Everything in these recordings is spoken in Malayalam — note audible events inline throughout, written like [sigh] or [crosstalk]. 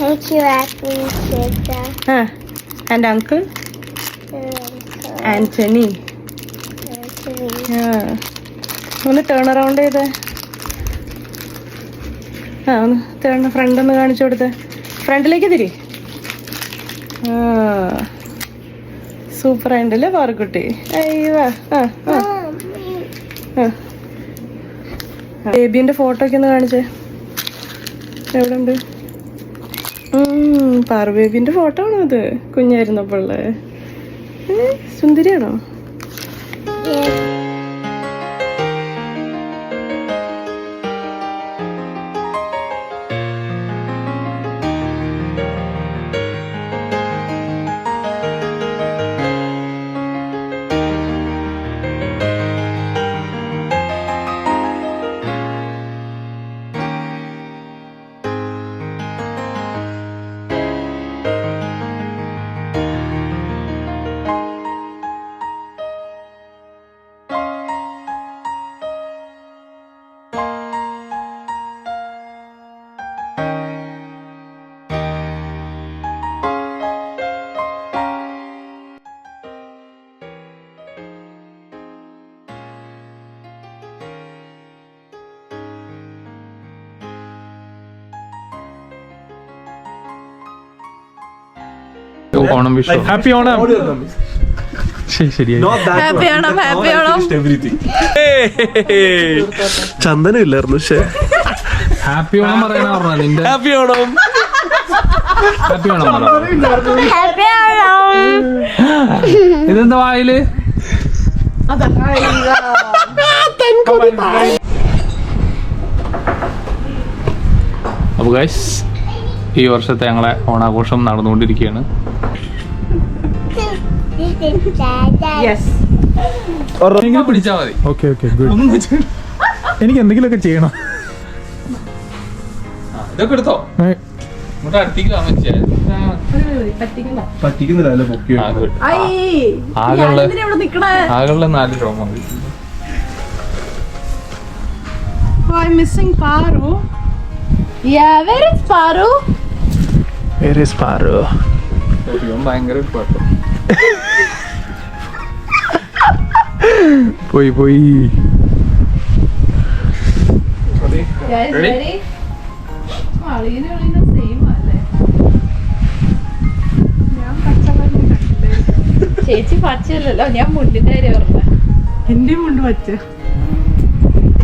Thank you, Anthony. Huh. And uncle and Antony Anthony. ഒന്ന് ടേൺ അറൗണ്ട് ചെയ്തേ. ആ ഒന്ന് ടേൺ ഫ്രണ്ട് ഒന്ന് കാണിച്ചു കൊടുത്ത്. ഫ്രണ്ടിലേക്ക് തിരി. സൂപ്പർ ആയിണ്ടല്ലേ പാറക്കുട്ടി അയ്യോ ആ ആ. ബേബിന്റെ ഫോട്ടോ ഒക്കെ ഒന്ന് കാണിച്ചേ. എവിടെ ഉണ്ട് പാറു ബേബിന്റെ ഫോട്ടോ ആണോ അത്? കുഞ്ഞായിരുന്നപ്പോഴുള്ള സുന്ദരിയാണോ? Yes. ഓണം വിഷു ഹാപ്പി ഓണം. ചന്ദനം ഇല്ലായിരുന്നു പക്ഷേ ഹാപ്പി ഓണം പറയണ പറഞ്ഞ നിന്റെ? ഹാപ്പി ഓണം. ഹാപ്പി ഓണം. ഇതെന്താ വായിൽ? അപ്പൊ ഗൈസ് ഈ വർഷത്തെ ഞങ്ങളെ ഓണാഘോഷം നടന്നുകൊണ്ടിരിക്കുകയാണ്. പിടിച്ചാ മതി. ഓക്കെ ഓക്കെ ഗുഡ് എനിക്ക് എന്തെങ്കിലുമൊക്കെ ചെയ്യണം. ആ, ഇതൊക്കെ എടുത്തോ. ആകെയുള്ള നാല് രോമം Yeah, where is Paru? Where is Paru? ഇവൻ ഭയങ്കര പാട്ടോ പോയി പോയി. ചേച്ചി പച്ചയല്ലല്ലോ ഞാൻ മുണ്ടിന്റെ കാര്യം ഓർമ്മ എന്റെ മുണ്ട് പച്ച.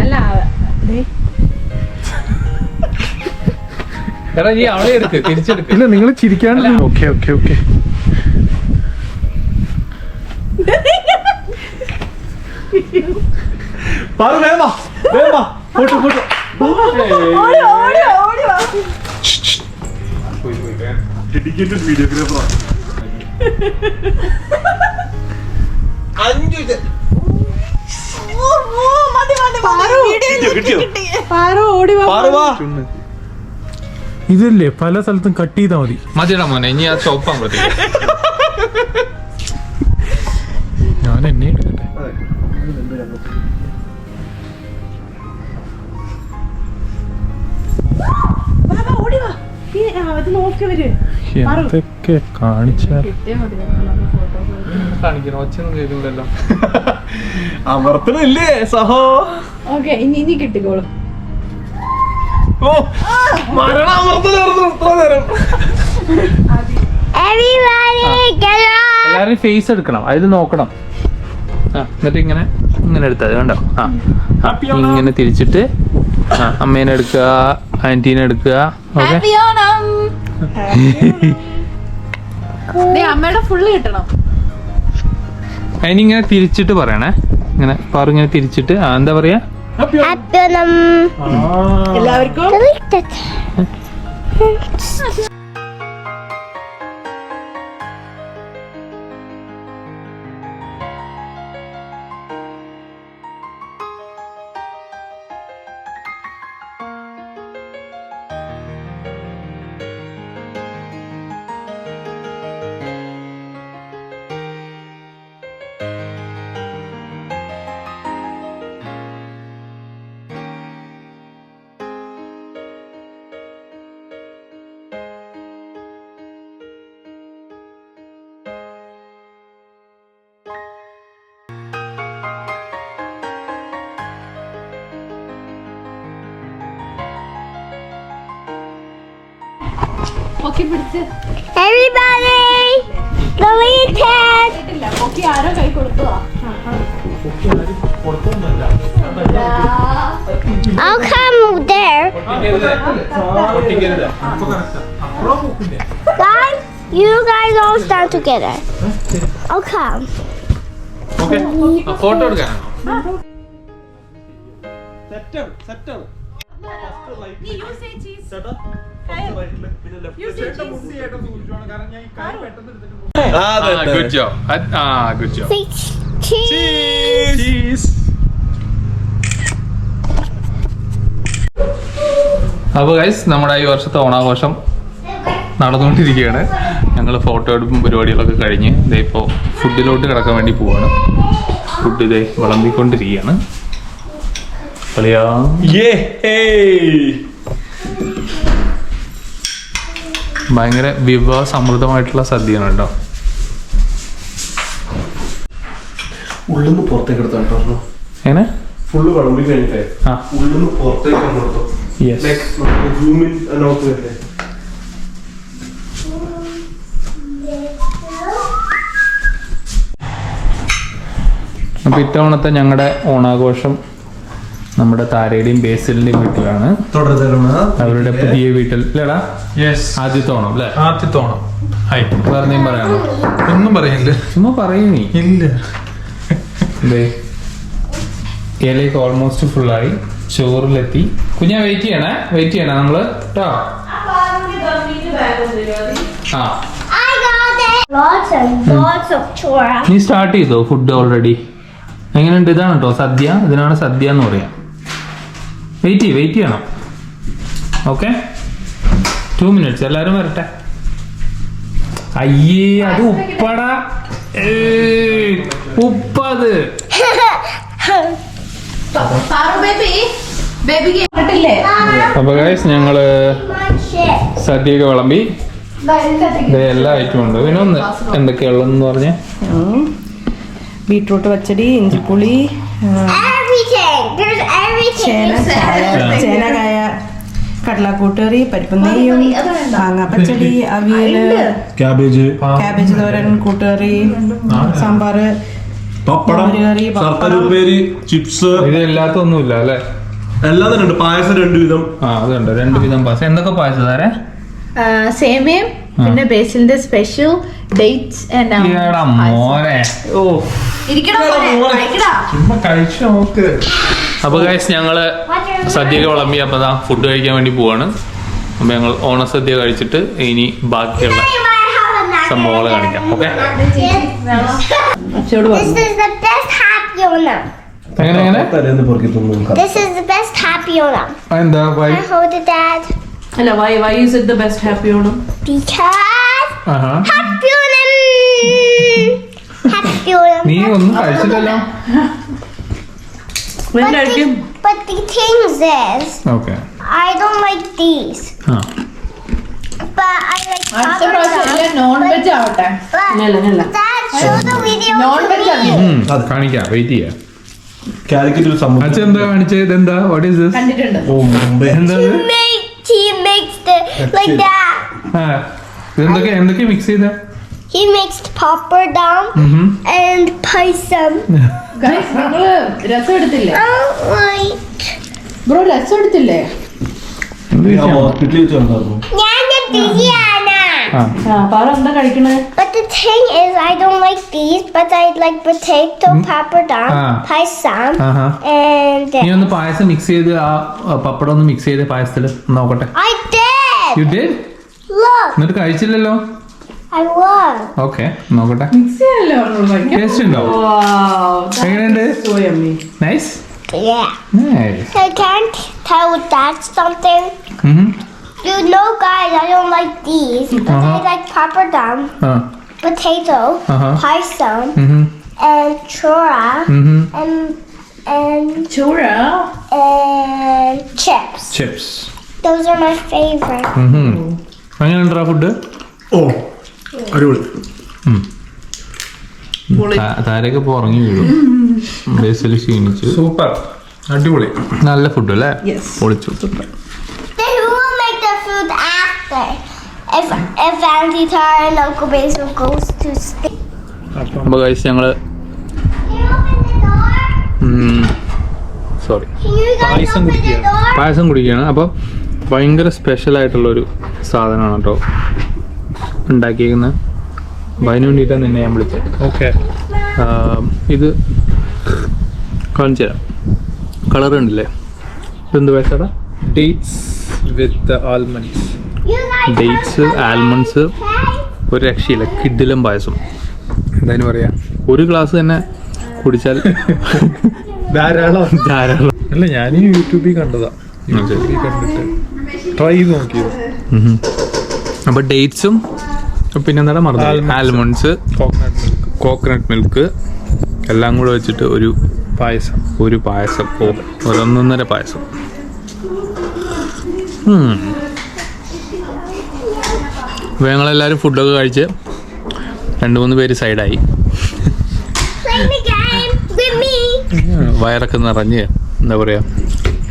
അല്ല എടാ നീ അവളെ എടുക്ക് തിരിച്ചെടുക്ക്. ഇല്ല നിങ്ങൾ ചിരിക്കാണ്ട് ഓക്കെ ഓക്കെ ഓക്കെ. പാറു വേഗം വാ, വേഗം വാ. Photo photo. ഡെഡിക്കേറ്റഡ് വീഡിയോഗ്രാഫർ കിട്ടിയോ പാറു ഓടി വാ. പാറു വാ. ഇതില്ലേ പല സ്ഥലത്തും കട്ട് ചെയ്താൽ മതി. മതിടാ മോനെ ഇനി ആ ചോപ്പാൻ പറ്റില്ല ഞാൻ എന്നെ എടുക്കട്ടെ എന്തൊക്കെ [laughs] അമർത്തണില്ലേ സഹോ? ഓക്കെ ഇനി ഇനി കിട്ടിക്കോളും. ഓ മരണ അമർത്തലായിരുന്നു. ഇത്ര നേരം. Everybody, get on. എല്ലാരും ഫേസ് എടുക്കണം. അതിൽ നോക്കണം. എന്നിട്ട് ഇങ്ങനെ ഇങ്ങനെ എടുത്താൽ മതി കണ്ടോ? ആ. ഇങ്ങനെ തിരിച്ചിട്ട് അമ്മേനെ എടുക്കുക ആന്റീനെ എടുക്കുക ഓക്കെ? അമ്മയുടെ ഫുള്ള് കിട്ടണം. അതിനിങ്ങനെ തിരിച്ചിട്ട് പറയണേ. ഇങ്ങനെ പറഞ്ഞു ഇങ്ങനെ തിരിച്ചിട്ട് ആ എന്താ പറയാ. എല്ലാവർക്കും Delete it. പൊക്കി പിടിച്ച് Everybody, go eat it. ഇല്ല പൊക്കി ആരോ കൈ കൊടുത്തതാ I'll come there. Guys, you guys all stand together. I'll come. Photo എടുക്കാനാണോ സെറ്റാണ് സെറ്റാണ് ഗുഡ് ജോബ് ആ ഗുഡ് ജോബ് Say cheese. അപ്പോൾ ഗൈസ് നമ്മുടെ ഈ വർഷത്തെ ഓണാഘോഷം നടന്നുകൊണ്ടിരിക്കുകയാണ്. ഞങ്ങൾ ഫോട്ടോ എടുപ്പും പരിപാടികളൊക്കെ കഴിഞ്ഞ് ഇതേ ഇപ്പോൾ ഫുഡിലോട്ട് കിടക്കാൻ വേണ്ടി പോവാണ്. ഫുഡ് ഇതേ വിളമ്പിക്കൊണ്ടിരിക്കുകയാണ്. കളിയാ. ഭയങ്കര വിഭവ സമൃദ്ധമായിട്ടുള്ള സദ്യയാണ് കേട്ടോ. ഉള്ളിന്ന് പുറത്തേക്ക് എടുത്തു കേട്ടോ എങ്ങനെ? ഫുള്ള് വിളമ്പി കഴിഞ്ഞിട്ടേ. ഉള്ളിന്ന് പുറത്തേക്ക് വരില്ലേ അപ്പോൾ ഇത്തവണത്തെ ഞങ്ങളുടെ ഓണാഘോഷം നമ്മുടെ താരയുടെയും ബേസിലിന്റെയും വീട്ടിലാണ്. അവരുടെ പുതിയ വീട്ടിൽ അല്ലേടാ യെസ് ആദ്യത്തെ ഓണം അല്ലേ? ആദ്യത്തെ ഓണം. ഹായ്. വേറെ പറയാനോ? ഒന്നും പറയില്ല. ചുമ്മാ പറയുന്നേ ഇല്ല. ഇലയൊക്കെ ഓൾമോസ്റ്റ് ഫുള്ളായി ചോറിലെത്തി. കുഞ്ഞാ വെയിറ്റ് ചെയ്യണേ വെയിറ്റ് ചെയ്യണേ നമ്മൾ. കേട്ടോ ആ. നീ സ്റ്റാർട്ട് ചെയ്തോ ഫുഡ് ഓൾറെഡി എങ്ങനെയുണ്ട്? ഇതാണ് കേട്ടോ സദ്യ. ഇതിനാണ് സദ്യ എന്ന് പറയാം. വെയിറ്റ് ചെയ്യ് വെയിറ്റ് ചെയ്യണം. ഓക്കെ ടു മിനിറ്റ്സ് എല്ലാവരും വരട്ടെ. അയ്യേ അത് ഉപ്പട. ഉപ്പത്. ബേബി ബേബിക്ക് കണ്ടിട്ടില്ലേ അപ്പൊ ഗൈസ് ഞങ്ങൾ. സദ്യയൊക്കെ വിളമ്പി. ദേ എല്ലാ ഐറ്റവും ഉണ്ട്. പിന്നെ ഒന്ന് എന്തൊക്കെയുള്ളതെന്ന് പറഞ്ഞേ. ബീട്രൂട്ട് പച്ചടി ഇഞ്ചിപ്പുളി everything. ചേന ചേനകായ കടലക്കൂട്ടറി പരിപ്പ് നെയ്യും മാങ്ങ പച്ചടി അവിയൽ ക്യാബേജ്. ക്യാബേജ് തോരൻ കൂട്ടുകറി സാമ്പാറ് പപ്പടം. ശർക്കര ഉപ്പേരി ചിപ്സ്. ഇത് എല്ലാത്തൊന്നുമില്ല അല്ലേ? എല്ലാം തന്നെ ഉണ്ട്. പായസം രണ്ടു വിധം. ആ അതുണ്ട്. രണ്ട് വിധം പായസം. എന്തൊക്കെ പായസം താരെ സേമിയം പിന്നെ ബേസിലിന്റെ സ്പെഷ്യൽ ഡേറ്റ്സ് ഈയെടാ മോനെ. ഓ ചുമ്മാ കഴിച്ചു നോക്ക് അപ്പൊ ഗൈസ് ഞങ്ങൾ സദ്യയൊക്കെ വിളമ്പി അപ്പൊ ദാ ഫുഡ് കഴിക്കാൻ വേണ്ടി പോവാണ്. അപ്പൊ ഞങ്ങൾ ഓണസദ്യ കഴിച്ചിട്ട് ഇനി ബാക്കിയുള്ള സംഭവങ്ങൾ കാണിക്കാം. ഓക്കെ. എങ്ങനെ എങ്ങനെ? എന്താ why Can I hold it, Dad? അല്ല why why is it the best happy Onam. Happy ona. നീ ഒന്നും കഴിച്ചില്ലല്ലോ. ഞാൻ കഴിക്കും But the thing is, okay I don't like these. ആ But I like അടുത്ത പ്രാവശ്യം എല്ലാം നോൺ വെജ് ആവട്ടെ But ഞാനല്ല ഞാനല്ല Dad, show the video non to veg me. ഉം, കാണിക്കാം വെയിറ്റ് ചെയ്യാം കാലിക്കറ്റ് ഒരു അച്ഛൻ എന്താ കാണിച്ചത് ഇതെന്താ വാട്ട് ഈസ് ദിസ് കണ്ടിട്ടുണ്ട് ഓ മുംബൈ എന്താ He make he makes the like that. ആ എന്തൊക്കെ എന്തൊക്കെ മിക്സ് ചെയ്ത He mixed papadum and paisam. [laughs] Guys നിങ്ങൾ രസം എടുത്തില്ലേ. ബ്രോ രസം എടുത്തില്ലേ കഴിക്കണേ? But the thing is, I don't like these, but I like potato, papadum, Ah. paisam, and നീ ഒന്ന് പായസം മിക്സ് ചെയ്ത് ആ പപ്പടം ഒന്ന് മിക്സ് ചെയ്ത് പായസത്തിൽ നോക്കട്ടെ. I did. You did Look, എന്നിട്ട് കഴിച്ചില്ലല്ലോ. ഓക്കെ നോക്കട്ടെ മിക്സ് ചെയ്യാനല്ലേ പറഞ്ഞോളൂ കഴിക്കാൻ ടേസ്റ്റ് ഉണ്ടോ എങ്ങനെയുണ്ട് so yummy nice Yeah. Nice I can't tell Dad something. You know, guys, I don't like these, but Uh-huh. I like papadum, ആ potato, Uh-huh. paisam, mhm, and chora, mhm. and and ചൂട and chips. Chips Those are my favorite. എങ്ങനെയുണ്ടാ food ഓ അടിപൊളി. താരൊക്കെ ഉറങ്ങി വീഴും. ബേസിൽ ക്ഷീണിച്ചു. സൂപ്പർ. അടിപൊളി. നല്ല ഫുഡ് അല്ലേ? യെസ് പൊളിച്ചു. Then who will make the food after? if if Auntie Tara and Uncle Basil goes to sleep. ഞങ്ങൾ Can you open the door? Sorry payasam open the കുടിക്കുക. പായസം കുടിക്കുകയാണ്. അപ്പോൾ ഭയങ്കര സ്പെഷ്യൽ ആയിട്ടുള്ളൊരു സാധനമാണ് കേട്ടോ ഉണ്ടാക്കിയിരിക്കുന്ന അതിന് വേണ്ടിയിട്ടാണ് നിന്നെ ഞാൻ വിളിച്ചത്. ഓക്കെ ഇത് കാണിച്ചു തരാം കളർ ഉണ്ടല്ലേ ഇതെന്ത് വയസ്സാടാ dates with almonds dates almonds ഒരു രക്ഷയില്ല. കിഡിലും പായസം. എന്തായാലും പറയാ. ഒരു ഗ്ലാസ് തന്നെ കുടിച്ചാൽ ധാരാളം. ധാരാളം. അല്ല ഞാൻ യൂട്യൂബിൽ കണ്ടതാ. യൂട്യൂബിൽ കണ്ടിട്ട്. ട്രൈ ചെയ്ത് നോക്കിയത് അപ്പം ഡേറ്റ്സും പിന്നെന്താ മറന്നു almonds coconut milk coconut milk എല്ലാം കൂടെ വെച്ചിട്ട് ഒരു പായസം. ഒരു പായസം. ഒരൊന്നൊന്നര പായസം. അപ്പോൾ ഞങ്ങളെല്ലാവരും ഫുഡൊക്കെ കഴിച്ച് രണ്ട് മൂന്ന് പേര് സൈഡായി. Play the game with me. വയറൊക്കെ നിറഞ്ഞ് എന്താ പറയുക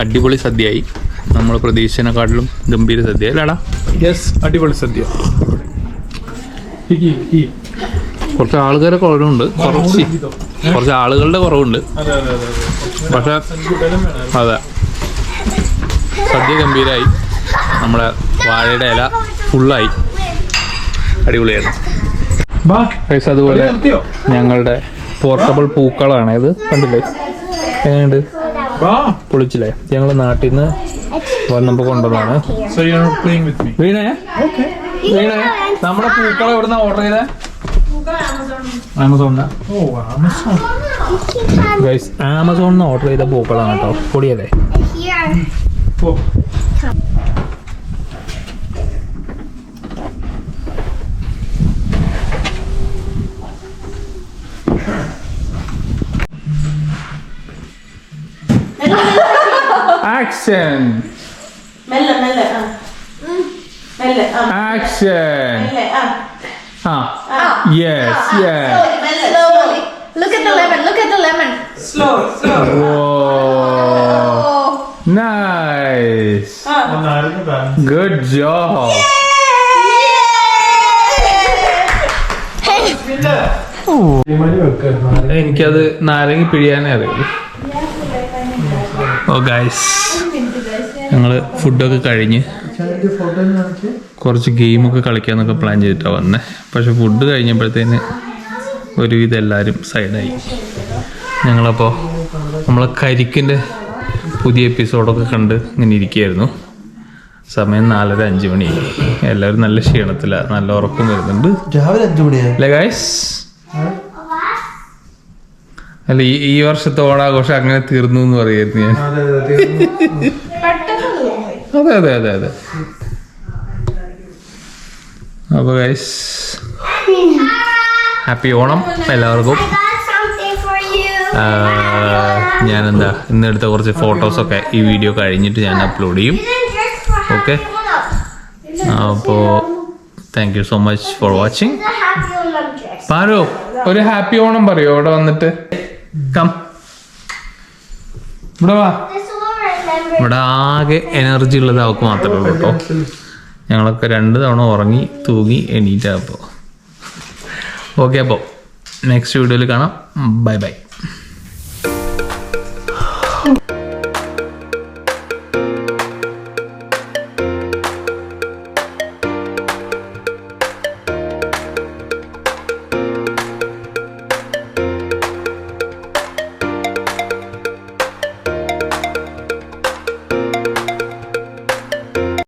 അടിപൊളി സദ്യയായി. നമ്മൾ പ്രതീക്ഷിച്ചതിനെക്കാട്ടിലും ഗംഭീര സദ്യ അല്ലേടാ? യെസ് അടിപൊളി സദ്യ. കുറച്ച് ആളുകളുടെ കുറവുണ്ട്. കുറച്ച്. കുറച്ച് ആളുകളുടെ കുറവുണ്ട്. പക്ഷെ അതെ. സദ്യ ഗംഭീരായി നമ്മുടെ വാഴയുടെ ഇല ഫുള്ളായി. അടിപൊളിയായിരുന്നു. അതുപോലെ ഞങ്ങളുടെ പോർട്ടബിൾ പൂക്കളാണ്. ഇത് കണ്ടില്ലേ? എങ്ങനെയുണ്ട്? പൊളിച്ചില്ലേ? ഞങ്ങൾ നാട്ടിൽ നിന്ന് വന്നപ്പോൾ കൊണ്ടുവന്നാണ് വീണേ? വീണേ നമ്മുടെ പൂക്കൾ എവിടുന്ന ഓർഡർ ചെയ്തേ? ആമസോണിന് ഓ ആമസോൺ ഗൈസ് ആമസോണിൽ നിന്ന് ഓർഡർ ചെയ്ത പൂക്കളാണ് കേട്ടോ. പൊടിയതേ. Here. [laughs] ഓ ആക്ഷൻ മെല്ലെ മെല്ലെ ആ ആ ആക്ഷൻ മെല്ലെ ആ ആ യെസ് യെസ് മെല്ലെ slowly. Look at the lemon. Look at the lemon. slow slow. Whoa. Nice. നാരങ്ങ ബാലൻസ് Good job. എനിക്കത് നാരങ്ങ പിഴിയാനേ അറിയുള്ളൂ. ഓ ഗൈസ് ഞങ്ങൾ ഫുഡൊക്കെ കഴിഞ്ഞ്. കുറച്ച് ഗെയിമൊക്കെ കളിക്കാന്നൊക്കെ പ്ലാൻ ചെയ്തിട്ടാണ് വന്നത് പക്ഷെ ഫുഡ് കഴിഞ്ഞപ്പോഴത്തേന് ഒരുവിധം എല്ലാവരും സൈഡായി ഞങ്ങളപ്പോൾ നമ്മളെ കരിക്കിന്റെ പുതിയ എപ്പിസോഡൊക്കെ കണ്ട് ഇങ്ങനെ ഇരിക്കുകയായിരുന്നു സമയം നാലര അഞ്ച് മണി. എല്ലാവരും നല്ല ക്ഷീണത്തിലാണ് നല്ല ഉറക്കം വരുന്നുണ്ട്. രാവിലെ അഞ്ചു ഗൈസ് അല്ല ഈ ഈ വർഷത്തെ ഓണാഘോഷം അങ്ങനെ തീർന്നു എന്ന് പറയായിരുന്നു ഞാൻ. അതെ അതെ അതെ അതെ അപ്പൊ ഗൈസ് ഹാപ്പി ഓണം എല്ലാവർക്കും ഞാനെന്താ ഇന്നെടുത്ത കുറച്ച് ഫോട്ടോസൊക്കെ ഈ വീഡിയോ കഴിഞ്ഞിട്ട് ഞാൻ അപ്ലോഡ് ചെയ്യും. ഓക്കെ അപ്പോൾ thank you so much for watching. Paro ഒരു ഹാപ്പി ഓണം പറയോ ഇവിടെ വന്നിട്ട് കം ഇവിടെ വാ. ഇവിടെ ആകെ എനർജി ഉള്ളത് മാത്രമേ ഉള്ളൂ കേട്ടോ. ഞങ്ങളൊക്കെ രണ്ട് തവണ ഉറങ്ങി തൂങ്ങി എണീറ്റാ അപ്പോൾ ഓക്കെ അപ്പോൾ നെക്സ്റ്റ് വീഡിയോയിൽ കാണാം. Bye bye